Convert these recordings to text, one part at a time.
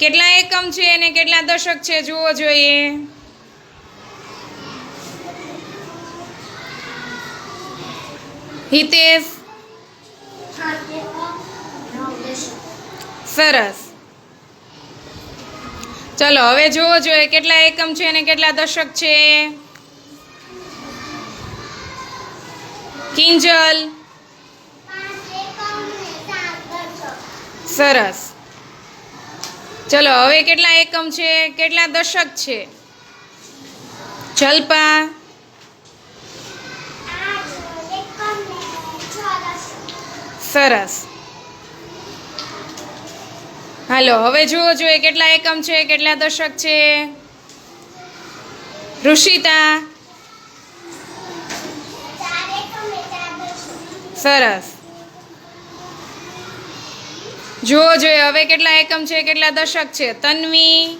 કેટલા એકમ છે અને કેટલા દશક છે? જોવો જોઈએ. હિતેશ. સરસ. ચલો, હવે જોવો જોઈએ કેટલા એકમ છે અને કેટલા દશક છે? કિંજલ. સરસ. ચલો હવે કેટલા એકમ છે? કેટલા દશક છે? જલ્પા સરસ. હાલો હવે જુઓ જોઈએ કેટલા એકમ છે? કેટલા દશક છે? ઋષિતા. સરસ. જુઓ જોઈએ હવે કેટલા એકમ છે, કેટલા દશક છે? તન્વી.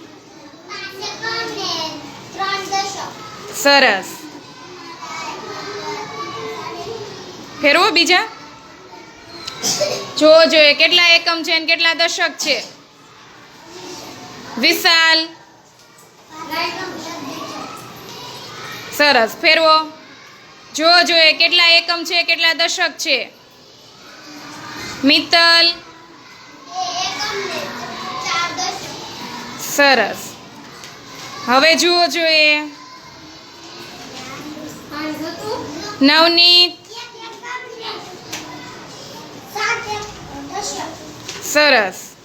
સરસ. ફેરવો બીજા. જુઓ જોઈએ કેટલા એકમ છે અને કેટલા દશક છે? વિશાલ. સરસ. ફેરવો. જુઓ જોઈએ કેટલા એકમ છે, કેટલા દશક છે? મિત્તલ. સરસ. હવે જુઓ જોઈએ નવનીત. સરસ.